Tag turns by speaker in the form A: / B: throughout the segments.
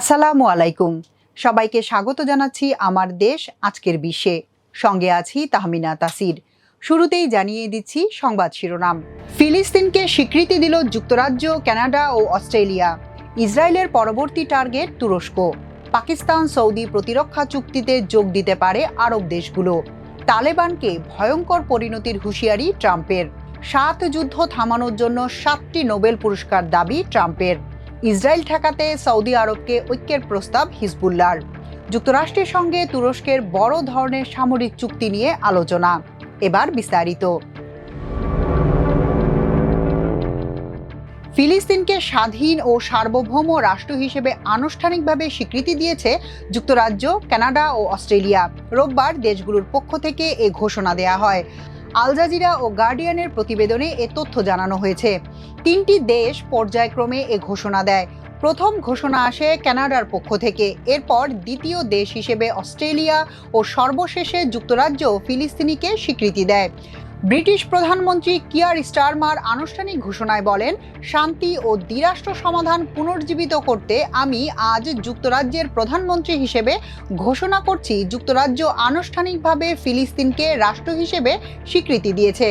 A: আসসালামু আলাইকুম সবাইকে স্বাগত জানাচ্ছি আমার দেশ আজকের বিশ্বে সঙ্গে আছি তাহমিনা তাসির শুরুতেই জানিয়ে দিচ্ছি সংবাদ শিরোনাম ফিলিস্তিনকে স্বীকৃতি দিল যুক্তরাজ্য কানাডা ও অস্ট্রেলিয়া ইসরায়েলের পরবর্তী টার্গেট তুরস্ক পাকিস্তান সৌদি প্রতিরক্ষা চুক্তিতে যোগ দিতে পারে আরব দেশগুলো তালেবানকে ভয়ঙ্কর পরিণতির হুঁশিয়ারি ট্রাম্পের সাত যুদ্ধ থামানোর জন্য সাতটি নোবেল পুরস্কার দাবি ট্রাম্পের ইসরায়েল ঠেকাতে সৌদি আরবকে ঐক্যের প্রস্তাব হিজবুল্লার যুক্তরাষ্ট্রের সঙ্গে তুরস্কের বড় ধরনের সামরিক চুক্তি নিয়ে আলোচনা এবার বিস্তারিত ফিলিস্তিনকে স্বাধীন ও সার্বভৌম রাষ্ট্র হিসেবে আনুষ্ঠানিকভাবে স্বীকৃতি দিয়েছে যুক্তরাজ্য কানাডা ও অস্ট্রেলিয়া রোববার দেশগুলোর পক্ষ থেকে এ ঘোষণা দেয়া হয় আল জাজিরা ও গার্ডিয়ানের প্রতিবেদনে এ তথ্য জানানো হয়েছে তিনটি দেশ পর্যায়ক্রমে এ ঘোষণা দেয় প্রথম ঘোষণা আসে কানাডার পক্ষ থেকে এরপর দ্বিতীয় দেশ হিসেবে অস্ট্রেলিয়া ও সর্বশেষে যুক্তরাজ্য ফিলিস্তিনিকে স্বীকৃতি দেয় ব্রিটিশ প্রধানমন্ত্রী কিয়ার স্টারমার আনুষ্ঠানিক ঘোষণায় বলেন শান্তি ও দ্বিরাষ্ট্র সমাধান পুনর্জীবিত করতে আমি আজ যুক্তরাজ্যের প্রধানমন্ত্রী হিসেবে ঘোষণা করছি যুক্তরাজ্য আনুষ্ঠানিকভাবে ফিলিস্তিনকে রাষ্ট্র হিসেবে স্বীকৃতি দিয়েছে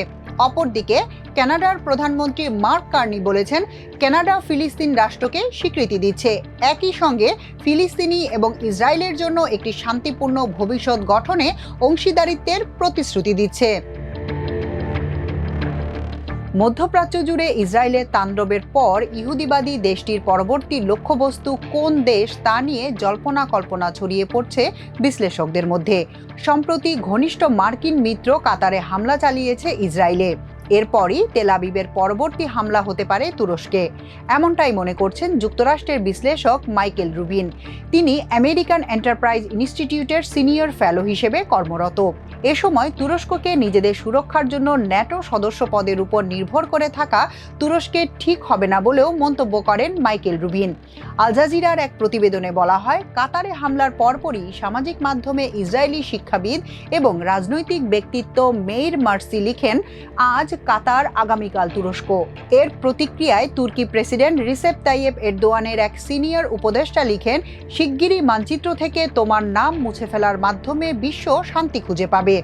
A: অপরদিকে কানাডার প্রধানমন্ত্রী মার্ক কার্নি বলেছেন কানাডা ফিলিস্তিন রাষ্ট্রকে স্বীকৃতি দিচ্ছে একই সঙ্গে ফিলিস্তিনি এবং ইসরায়েলের জন্য একটি শান্তিপূর্ণ ভবিষ্যৎ গঠনে অংশীদারিত্বের প্রতিশ্রুতি দিচ্ছে মধ্যপ্রাচ্য জুড়ে ইসরায়েলের তাণ্ডবের পর ইহুদিবাদী দেশটির পরবর্তী লক্ষ্যবস্তু কোন দেশ তা নিয়ে জল্পনা কল্পনা ছড়িয়ে পড়ছে বিশ্লেষকদের মধ্যে সম্প্রতি ঘনিষ্ঠ মার্কিন মিত্র কাতারে হামলা চালিয়েছে ইসরায়েলে এরপরই তেলাবিবের পরবর্তী হামলা হতে পারে তুরস্কে এমনটাই মনে করছেন যুক্তরাষ্ট্রের বিশ্লেষক মাইকেল রুবিন তিনি আমেরিকান এন্টারপ্রাইজ ইনস্টিটিউটের সিনিয়র ফেলো হিসেবে কর্মরত এ সময় তুরস্ককে নিজেদের সুরক্ষার জন্য ন্যাটো সদস্য পদের উপর নির্ভর করে থাকা তুরস্কে ঠিক হবে না বলেও মন্তব্য করেন মাইকেল রুবিন আলজাজিরার এক প্রতিবেদনে বলা হয় কাতারে হামলার পরপরই সামাজিক মাধ্যমে ইসরায়েলি শিক্ষাবিদ এবং রাজনৈতিক ব্যক্তিত্ব মেইর মার্সি লিখেন আজ কাতার আগামীকাল তুরস্ক এর প্রতিক্রিয়ায় তুর্কি প্রেসিডেন্ট রিসেপ তাইয়েব এরদোয়ানের এক সিনিয়র উপদেষ্টা লিখেন শিগগিরই মানচিত্র থেকে তোমার নাম মুছে ফেলার মাধ্যমে বিশ্ব শান্তি খুঁজে পাবে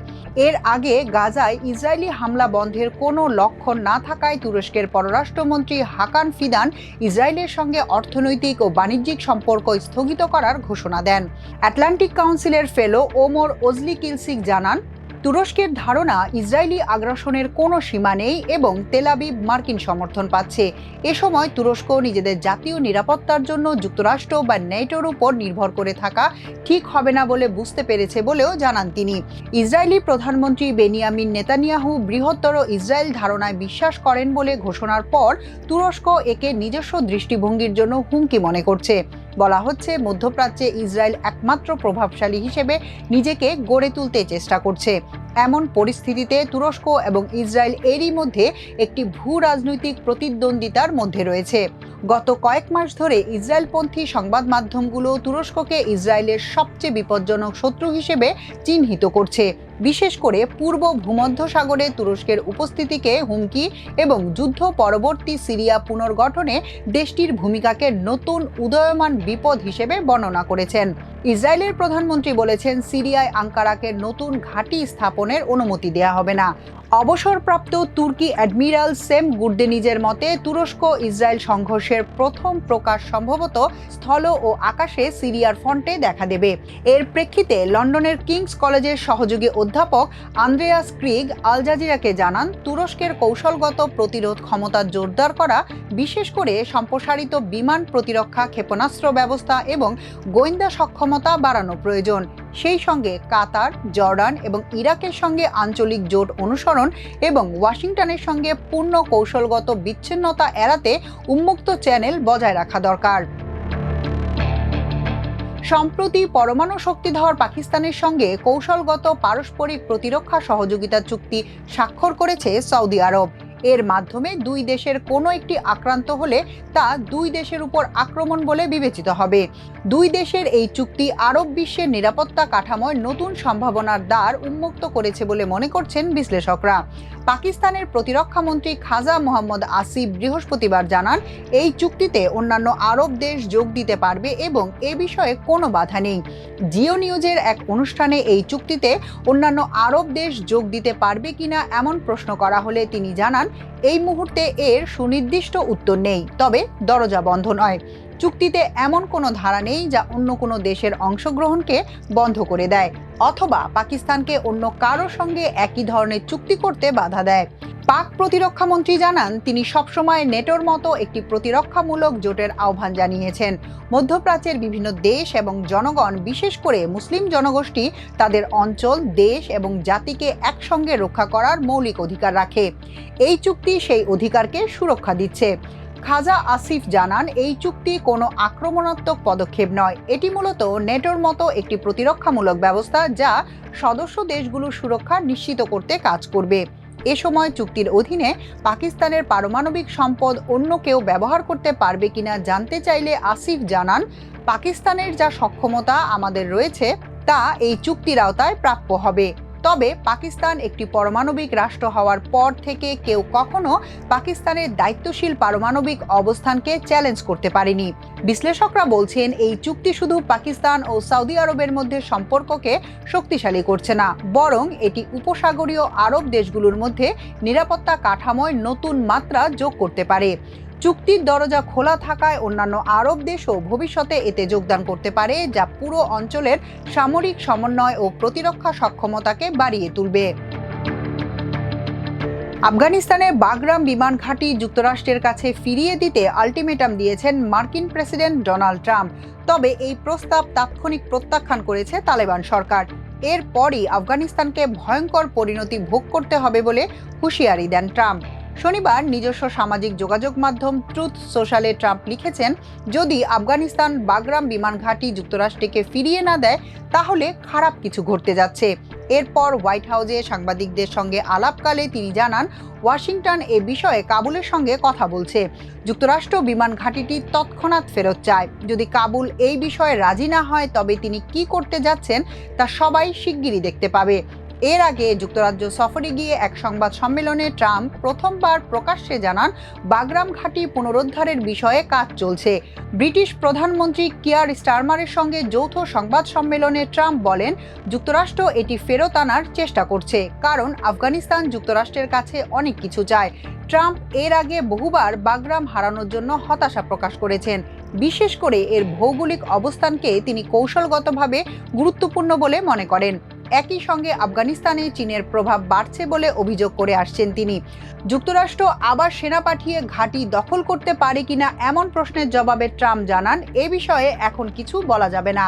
A: এর আগে গাজায় ইসরায়েলি হামলা বন্ধের কোনো লক্ষণ না থাকায় তুরস্কের পররাষ্ট্রমন্ত্রী হাকান ফিদান ইসরায়েলের সঙ্গে অর্থনৈতিক ও বাণিজ্যিক সম্পর্ক স্থগিত করার ঘোষণা দেন অ্যাটলান্টিক কাউন্সিলের ফেলো ওমর ওজলি কিলসিক জানান তুরস্কের ধারণা ইসরায়েলি আগ্রাসনের কোনো সীমা নেই এবং তেলাবিব মার্কিন সমর্থন পাচ্ছে এ সময় তুরস্ক নিজেদের জাতীয় নিরাপত্তার জন্য যুক্তরাষ্ট্র বা নেটোর উপর নির্ভর করে থাকা ঠিক হবে না বলে বুঝতে পেরেছে বলেও জানান তিনি ইসরায়েলি প্রধানমন্ত্রী বেনিয়ামিন নেতানিয়াহু বৃহত্তর ইসরায়েল ধারণায় বিশ্বাস করেন বলে ঘোষণার পর তুরস্ক একে নিজস্ব দৃষ্টিভঙ্গির জন্য হুমকি মনে করছে বলা হচ্ছে মধ্যপ্রাচ্যে ইসরায়েল একমাত্র প্রভাবশালী হিসেবে নিজেকে গড়ে তুলতে চেষ্টা করছে এমন পরিস্থিতিতে তুরস্ক এবং ইসরায়েল এরই মধ্যে একটি ভূ রাজনৈতিক প্রতিদ্বন্দ্বিতার মধ্যে রয়েছে গত কয়েক মাস ধরে ইসরায়েলপন্থী সংবাদ মাধ্যমগুলো তুরস্ককে ইসরায়েলের সবচেয়ে বিপজ্জনক শত্রু হিসেবে চিহ্নিত করছে বিশেষ করে পূর্ব ভূমধ্যসাগরে তুরস্কের উপস্থিতিকে হুমকি এবং যুদ্ধ পরবর্তী সিরিয়া পুনর্গঠনে দেশটির ভূমিকাকে নতুন উদয়মান বিপদ হিসেবে বর্ণনা করেছেন ইসরায়েলের প্রধানমন্ত্রী বলেছেন সিরিয়ায় আঙ্কারাকে নতুন ঘাঁটি স্থাপনের অনুমতি দেয়া হবে না অবসরপ্রাপ্ত তুর্কি অ্যাডমিরাল সেম গুর্দেনিজের মতে তুরস্ক ইসরায়েল সংঘর্ষের প্রথম প্রকাশ সম্ভবত স্থল ও আকাশে সিরিয়ার ফন্টে দেখা দেবে এর প্রেক্ষিতে লন্ডনের কিংস কলেজের সহযোগী অধ্যাপক আন্দ্রেয়াস ক্রিগ আল জাজিরাকে জানান তুরস্কের কৌশলগত প্রতিরোধ ক্ষমতা জোরদার করা বিশেষ করে সম্প্রসারিত বিমান প্রতিরক্ষা ক্ষেপণাস্ত্র ব্যবস্থা এবং গোয়েন্দা সক্ষমতা বাড়ানো প্রয়োজন সেই সঙ্গে কাতার জর্ডান এবং ইরাকের সঙ্গে আঞ্চলিক জোট অনুসরণ নিবারণ এবং ওয়াশিংটনের সঙ্গে পূর্ণ কৌশলগত বিচ্ছিন্নতা এড়াতে উন্মুক্ত চ্যানেল বজায় রাখা দরকার সম্প্রতি পরমাণু শক্তিধর পাকিস্তানের সঙ্গে কৌশলগত পারস্পরিক প্রতিরক্ষা সহযোগিতা চুক্তি স্বাক্ষর করেছে সৌদি আরব এর মাধ্যমে দুই দেশের কোনো একটি আক্রান্ত হলে তা দুই দেশের উপর আক্রমণ বলে বিবেচিত হবে দুই দেশের এই চুক্তি আরব বিশ্বের নিরাপত্তা কাঠামোয় নতুন সম্ভাবনার দ্বার উন্মুক্ত করেছে বলে মনে করছেন বিশ্লেষকরা পাকিস্তানের প্রতিরক্ষা মন্ত্রী খাজা মোহাম্মদ আসিফ বৃহস্পতিবার জানান এই চুক্তিতে অন্যান্য আরব দেশ যোগ দিতে পারবে এবং এ বিষয়ে কোনো বাধা নেই জিও নিউজের এক অনুষ্ঠানে এই চুক্তিতে অন্যান্য আরব দেশ যোগ দিতে পারবে কিনা এমন প্রশ্ন করা হলে তিনি জানান এই মুহূর্তে এর সুনির্দিষ্ট উত্তর নেই তবে দরজা বন্ধ নয় চুক্তিতে এমন কোনো ধারা নেই যা অন্য কোনো দেশের অংশগ্রহণকে বন্ধ করে দেয় অথবা পাকিস্তানকে অন্য কারো সঙ্গে একই ধরনের চুক্তি করতে বাধা দেয় পাক প্রতিরক্ষা মন্ত্রী জানান তিনি সবসময় নেটোর মতো একটি প্রতিরক্ষামূলক জোটের আহ্বান জানিয়েছেন মধ্যপ্রাচ্যের বিভিন্ন দেশ এবং জনগণ বিশেষ করে মুসলিম জনগোষ্ঠী তাদের অঞ্চল দেশ এবং জাতিকে একসঙ্গে রক্ষা করার মৌলিক অধিকার রাখে এই চুক্তি সেই অধিকারকে সুরক্ষা দিচ্ছে খাজা আসিফ জানান এই চুক্তি কোনো আক্রমণাত্মক পদক্ষেপ নয় এটি মূলত নেটোর মতো একটি প্রতিরক্ষামূলক ব্যবস্থা যা সদস্য দেশগুলোর সুরক্ষা নিশ্চিত করতে কাজ করবে এ সময় চুক্তির অধীনে পাকিস্তানের পারমাণবিক সম্পদ অন্য কেউ ব্যবহার করতে পারবে কিনা জানতে চাইলে আসিফ জানান পাকিস্তানের যা সক্ষমতা আমাদের রয়েছে তা এই চুক্তির আওতায় প্রাপ্য হবে তবে পাকিস্তান একটি পারমাণবিক রাষ্ট্র হওয়ার পর থেকে কেউ কখনো পাকিস্তানের দায়িত্বশীল পারমাণবিক অবস্থানকে চ্যালেঞ্জ করতে পারেনি বিশ্লেষকরা বলছেন এই চুক্তি শুধু পাকিস্তান ও সৌদি আরবের মধ্যে সম্পর্ককে শক্তিশালী করছে না বরং এটি উপসাগরীয় আরব দেশগুলোর মধ্যে নিরাপত্তা কাঠামোয় নতুন মাত্রা যোগ করতে পারে চুক্তির দরজা খোলা থাকায় অন্যান্য আরব দেশও ভবিষ্যতে এতে যোগদান করতে পারে যা পুরো অঞ্চলের সামরিক সমন্বয় ও প্রতিরক্ষা সক্ষমতাকে বাড়িয়ে তুলবে আফগানিস্তানের বাগরাম বিমান ঘাঁটি যুক্তরাষ্ট্রের কাছে ফিরিয়ে দিতে আলটিমেটাম দিয়েছেন মার্কিন প্রেসিডেন্ট ডোনাল্ড ট্রাম্প তবে এই প্রস্তাব তাৎক্ষণিক প্রত্যাখ্যান করেছে তালেবান সরকার এরপরই আফগানিস্তানকে ভয়ঙ্কর পরিণতি ভোগ করতে হবে বলে হুঁশিয়ারি দেন ট্রাম্প শনিবার নিজস্ব সামাজিক যোগাযোগ মাধ্যম ট্রুথ সোশ্যালে ট্রাম্প লিখেছেন যদি আফগানিস্তান বাগরাম বিমান ঘাঁটি যুক্তরাষ্ট্রকে ফিরিয়ে না দেয় তাহলে খারাপ কিছু ঘটতে যাচ্ছে এরপর হোয়াইট হাউসে সাংবাদিকদের সঙ্গে আলাপকালে তিনি জানান ওয়াশিংটন এ বিষয়ে কাবুলের সঙ্গে কথা বলছে যুক্তরাষ্ট্র বিমান ঘাঁটিটি তৎক্ষণাৎ ফেরত চায় যদি কাবুল এই বিষয়ে রাজি না হয় তবে তিনি কি করতে যাচ্ছেন তা সবাই শিগগিরই দেখতে পাবে এর আগে যুক্তরাজ্য সফরে গিয়ে এক সংবাদ সম্মেলনে ট্রাম্প প্রথমবার প্রকাশ্যে জানান বাগরাম ঘাঁটি পুনরুদ্ধারের বিষয়ে কাজ চলছে ব্রিটিশ প্রধানমন্ত্রী কিয়ার স্টারমারের সঙ্গে যৌথ সংবাদ সম্মেলনে ট্রাম্প বলেন যুক্তরাষ্ট্র এটি ফেরত আনার চেষ্টা করছে কারণ আফগানিস্তান যুক্তরাষ্ট্রের কাছে অনেক কিছু চায় ট্রাম্প এর আগে বহুবার বাগরাম হারানোর জন্য হতাশা প্রকাশ করেছেন বিশেষ করে এর ভৌগোলিক অবস্থানকে তিনি কৌশলগতভাবে গুরুত্বপূর্ণ বলে মনে করেন একই সঙ্গে আফগানিস্তানে চীনের প্রভাব বাড়ছে বলে অভিযোগ করে আসছেন তিনি যুক্তরাষ্ট্র আবার সেনা পাঠিয়ে ঘাঁটি দখল করতে পারে কিনা এমন প্রশ্নের জবাবে ট্রাম্প জানান এ বিষয়ে এখন কিছু বলা যাবে না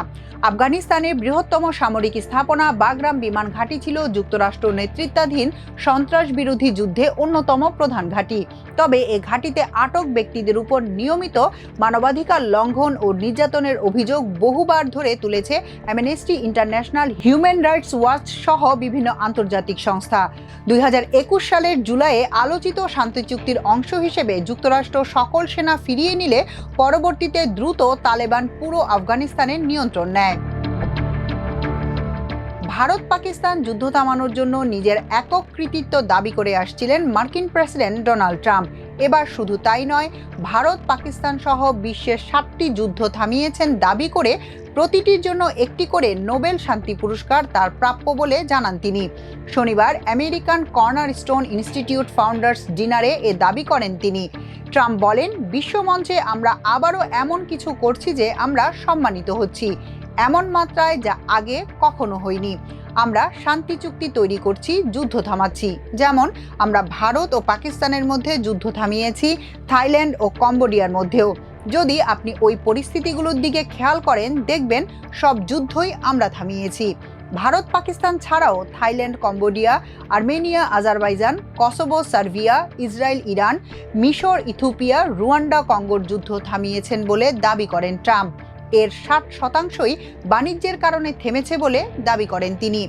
A: আফগানিস্তানের বৃহত্তম সামরিক স্থাপনা বাগরাম বিমান ঘাঁটি ছিল যুক্তরাষ্ট্র নেতৃত্বাধীন সন্ত্রাস বিরোধী যুদ্ধে অন্যতম প্রধান ঘাঁটি তবে এ ঘাঁটিতে আটক ব্যক্তিদের উপর নিয়মিত মানবাধিকার লঙ্ঘন ও নির্যাতনের অভিযোগ বহুবার ধরে তুলেছে Amnesty International Human Rights Watch সহ বিভিন্ন আন্তর্জাতিক সংস্থা দুই সালের জুলাইয়ে আলোচিত শান্তি চুক্তির অংশ হিসেবে যুক্তরাষ্ট্র সকল সেনা ফিরিয়ে নিলে পরবর্তীতে দ্রুত তালেবান পুরো আফগানিস্তানের নিয়ন্ত্রণ নেয় ভারত পাকিস্তান যুদ্ধ থামানোর জন্য নিজের একক কৃতিত্ব দাবি করে আসছিলেন মার্কিন প্রেসিডেন্ট ডোনাল্ড ট্রাম্প এবার শুধু তাই নয় ভারত পাকিস্তান সহ বিশ্বের সাতটি যুদ্ধ থামিয়েছেন দাবি করে প্রতিটির জন্য একটি করে নোবেল শান্তি পুরস্কার তার প্রাপ্য বলে জানান তিনি শনিবার American Cornerstone Institute Founders ডিনারে এ দাবি করেন তিনি ট্রাম্প বলেন বিশ্বমঞ্চে আমরা আবারও এমন কিছু করছি যে আমরা সম্মানিত হচ্ছি এমন মাত্রায় যা আগে কখনো হয়নি আমরা শান্তি চুক্তি তৈরি করছি যুদ্ধ থামাচ্ছি যেমন আমরা ভারত ও পাকিস্তানের মধ্যে যুদ্ধ থামিয়েছি থাইল্যান্ড ও কম্বোডিয়ার মধ্যেও যদি আপনি ওই পরিস্থিতিগুলোর দিকে খেয়াল করেন দেখবেন সব যুদ্ধই আমরা থামিয়েছি ভারত পাকিস্তান ছাড়াও Thailand Cambodia Armenia Azerbaijan Kosovo Serbia Israel Iran মিশর ইথিওপিয়া রুয়ান্ডা কঙ্গোর যুদ্ধ থামিয়েছেন বলে দাবি করেন ট্রাম্প এর ষাট শতাংশই বাণিজ্যের কারণে থেমেছে বলে দাবি করেন তিনি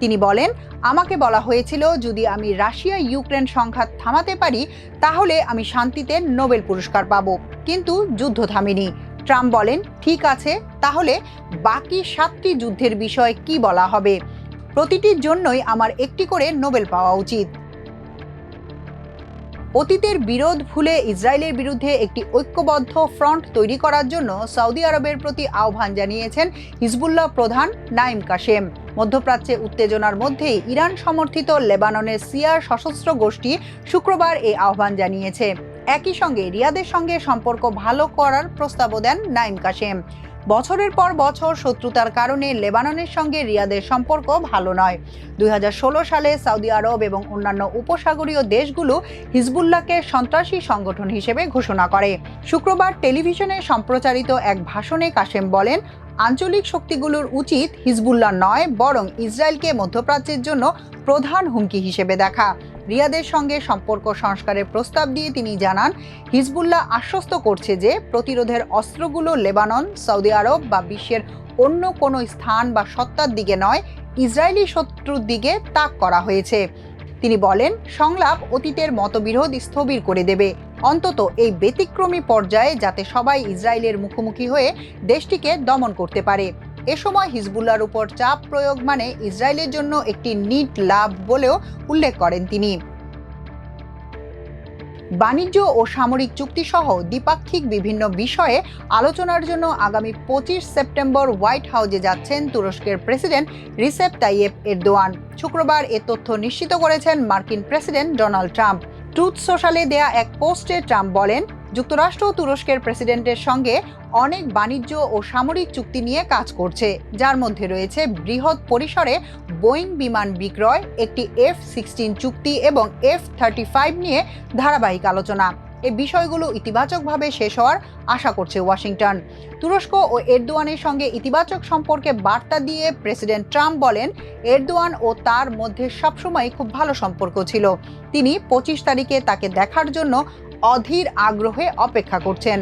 A: তিনি বলেন আমাকে বলা হয়েছিল যদি আমি রাশিয়া ইউক্রেন সংঘাত থামাতে পারি তাহলে আমি শান্তিতে নোবেল পুরস্কার পাব কিন্তু যুদ্ধ থামেনি ট্রাম্প বলেন ঠিক আছে তাহলে বাকি সাতটি যুদ্ধের বিষয়ে কি বলা হবে প্রতিটির জন্যই আমার একটি করে নোবেল পাওয়া উচিত অতীতের বিরোধ ভুলে ইসরায়েলের বিরুদ্ধে একটি ঐক্যবদ্ধ ফ্রন্ট তৈরি করার জন্য সৌদি আরবের প্রতি আহ্বান জানিয়েছেন হিজবুল্লাহ প্রধান নাইম কাশেম মধ্যপ্রাচ্যে উত্তেজনার মধ্যেই ইরান সমর্থিত লেবাননের সিয়ার সশস্ত্র গোষ্ঠী শুক্রবার এই আহ্বান জানিয়েছে একই সঙ্গে রিয়াদের সঙ্গে সম্পর্ক ভালো করার প্রস্তাবও দেন নাইম কাশেম বছরের পর বছর শত্রুতার কারণে লেবাননের সঙ্গে রিয়াদের সম্পর্ক ভালো নয় দুই সালে সৌদি আরব এবং অন্যান্য উপসাগরীয় দেশগুলো হিজবুল্লাহকে সন্ত্রাসী সংগঠন হিসেবে ঘোষণা করে শুক্রবার টেলিভিশনে সম্প্রচারিত এক ভাষণে কাশেম বলেন আঞ্চলিক শক্তিগুলোর উচিত হিজবুল্লাহ নয় বরং ইসরায়েলকে মধ্যপ্রাচ্যের জন্য প্রধান হুমকি হিসেবে দেখা রিয়াদের সঙ্গে সম্পর্ক সংস্কারের প্রস্তাব দিয়ে তিনি জানান হিজবুল্লাহ আশ্বস্ত করছে যে প্রতিরোধের অস্ত্রগুলো লেবানন সৌদি আরব বা বিশ্বের অন্য কোনো স্থান বা সত্তার দিকে নয় ইসরায়েলি শত্রুর দিকে তাক করা হয়েছে তিনি বলেন সংলাপ অতীতের মতবিরোধ স্থবির করে দেবে অন্তত এই ব্যতিক্রমী পর্যায়ে যাতে সবাই ইসরায়েলের মুখোমুখি হয়ে দেশটিকে দমন করতে পারে এ সময় হিজবুল্লার উপর চাপ প্রয়োগ মানে ইসরায়েলের জন্য একটি নিট লাভ বলেও উল্লেখ করেন তিনি বাণিজ্য ও সামরিক চুক্তিসহ দ্বিপাক্ষিক বিভিন্ন বিষয়ে আলোচনার জন্য আগামী পঁচিশ সেপ্টেম্বর হোয়াইট হাউজে যাচ্ছেন তুরস্কের প্রেসিডেন্ট রিসেপ তাইয়েপ এরদোয়ান শুক্রবার এ তথ্য নিশ্চিত করেছেন মার্কিন প্রেসিডেন্ট ডোনাল্ড ট্রাম্প ট্রুথ সোশ্যালে দেয়া এক পোস্টে ট্রাম্প বলেন যুক্তরাষ্ট্র তুরস্কের প্রেসিডেন্টের সঙ্গে অনেক বাণিজ্য ও সামরিক চুক্তি নিয়ে কাজ করছে যার মধ্যে রয়েছে বৃহৎ পরিসরে বোয়িং বিমান বিক্রয় একটি এফ সিক্সটিন চুক্তি এবং এফ থার্টি ফাইভ নিয়ে ধারাবাহিক আলোচনা এ বিষয়গুলো ইতিবাচকভাবে শেষ হওয়ার আশা করছে ওয়াশিংটন তুরস্ক ও এরদোয়ানের সঙ্গে ইতিবাচক সম্পর্কে বার্তা দিয়ে প্রেসিডেন্ট ট্রাম্প বলেন এরদোয়ান ও তার মধ্যে সবসময় খুব ভালো সম্পর্ক ছিল তিনি পঁচিশ তারিখে তাকে দেখার জন্য অধীর আগ্রহে অপেক্ষা করছেন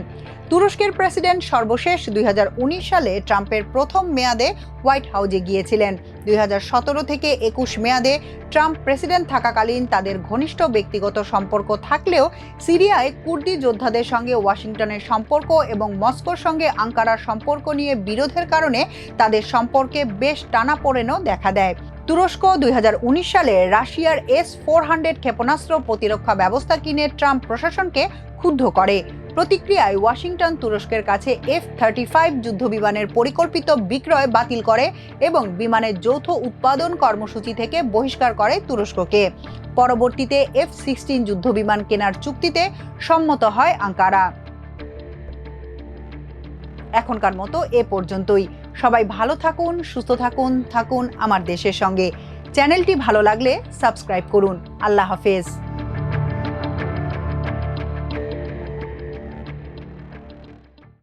A: তুরস্কের প্রেসিডেন্ট সর্বশেষ দুই সালে ট্রাম্পের প্রথম মেয়াদে হোয়াইট হাউজে গিয়েছিলেন দুই থেকে একুশ মেয়াদে ট্রাম্প প্রেসিডেন্ট থাকাকালীন তাদের ঘনিষ্ঠ ব্যক্তিগত সম্পর্ক থাকলেও সিরিয়ায় কুর্দি যোদ্ধাদের সঙ্গে ওয়াশিংটনের সম্পর্ক এবং মস্কোর সঙ্গে আঙ্কারার সম্পর্ক নিয়ে বিরোধের কারণে তাদের সম্পর্কে বেশ টানাপোড়েনও দেখা দেয় তুরস্ক দুই সালে রাশিয়ার এস ফোর হান্ড্রেড ক্ষেপণাস্ত্র প্রতিরক্ষা ব্যবস্থা কিনে ট্রাম্প প্রশাসনকে ক্ষুব্ধ করে প্রতিক্রিয়ায় ওয়াশিংটন তুরস্কের কাছে এফ থার্টি ফাইভ যুদ্ধবিমানের পরিকল্পিত বিক্রয় বাতিল করে এবং বিমানের যৌথ উৎপাদন কর্মসূচি থেকে বহিষ্কার করে তুরস্ককে পরবর্তীতে এফ সিক্সটিন যুদ্ধবিমান কেনার চুক্তিতে সম্মত হয় আঙ্কারা এখনকার মতো এ পর্যন্তই সবাই ভালো থাকুন সুস্থ থাকুন থাকুন আমার দেশের সঙ্গে চ্যানেলটি ভালো লাগলে সাবস্ক্রাইব করুন আল্লাহ হাফেজ